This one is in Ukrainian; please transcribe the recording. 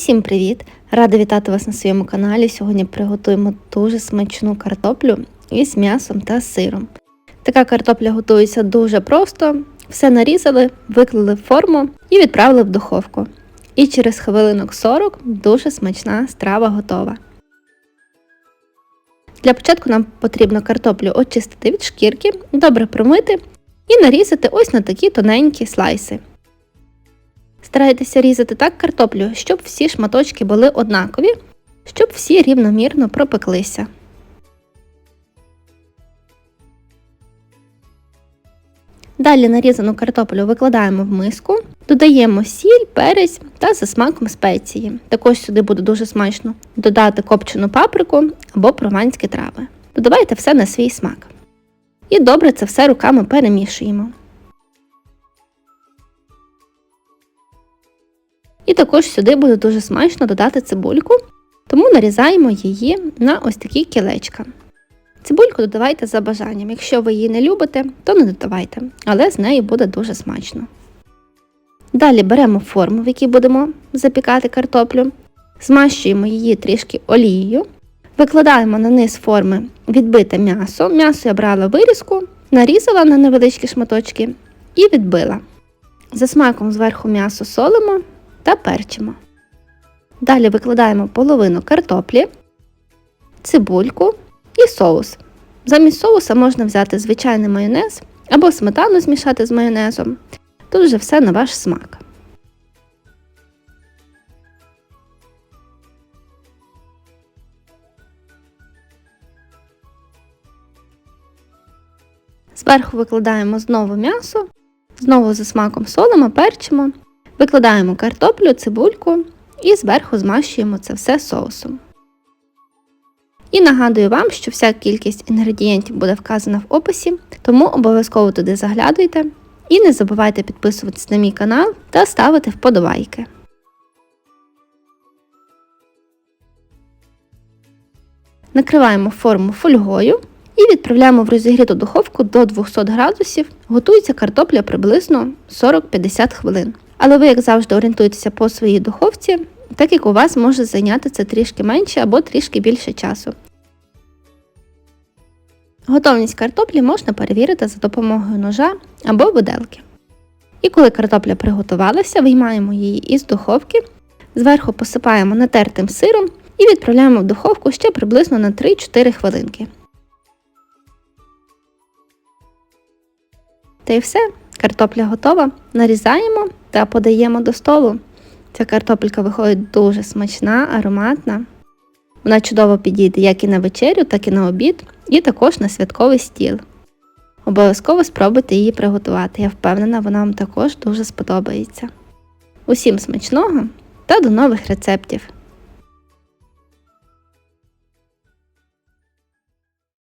Усім привіт! Рада вітати вас на своєму каналі. Сьогодні приготуємо дуже смачну картоплю із м'ясом та сиром. Така картопля готується дуже просто. Все нарізали, виклали в форму і відправили в духовку. І через хвилинок 40 дуже смачна страва готова. Для початку нам потрібно картоплю очистити від шкірки, добре промити і нарізати ось на такі тоненькі слайси. Старайтеся різати так картоплю, щоб всі шматочки були однакові, щоб всі рівномірно пропеклися. Далі нарізану картоплю викладаємо в миску, додаємо сіль, перець та за смаком спеції. Також сюди буде дуже смачно додати копчену паприку або прованські трави. Додавайте все на свій смак. І добре це все руками перемішуємо. І також сюди буде дуже смачно додати цибульку, тому нарізаємо її на ось такі кілечка. Цибульку додавайте за бажанням. Якщо ви її не любите, то не додавайте, але з нею буде дуже смачно. Далі беремо форму, в якій будемо запікати картоплю, змащуємо її трішки олією, викладаємо на низ форми відбите м'ясо. М'ясо я брала вирізку, нарізала на невеличкі шматочки і відбила. За смаком зверху м'ясо солимо та перчимо. Далі викладаємо половину картоплі, цибульку і соус. Замість соуса можна взяти звичайний майонез або сметану змішати з майонезом. Тут вже все на ваш смак. Зверху викладаємо знову м'ясо, знову за смаком солимо, перчимо, викладаємо картоплю, цибульку і зверху змащуємо це все соусом. І нагадую вам, що вся кількість інгредієнтів буде вказана в описі, тому обов'язково туди заглядуйте. І не забувайте підписуватись на мій канал та ставити вподобайки. Накриваємо форму фольгою і відправляємо в розігріту духовку до 200 градусів. Готується картопля приблизно 40-50 хвилин. Але ви, як завжди, орієнтуєтеся по своїй духовці, так як у вас може зайняти це трішки менше або трішки більше часу. Готовність картоплі можна перевірити за допомогою ножа або виделки. І коли картопля приготувалася, виймаємо її із духовки, зверху посипаємо натертим сиром і відправляємо в духовку ще приблизно на 3-4 хвилинки. Та й все, картопля готова. Нарізаємо та подаємо до столу. Ця картопелька виходить дуже смачна, ароматна. Вона чудово підійде як і на вечерю, так і на обід, і також на святковий стіл. Обов'язково спробуйте її приготувати. Я впевнена, вона вам також дуже сподобається. Усім смачного та до нових рецептів!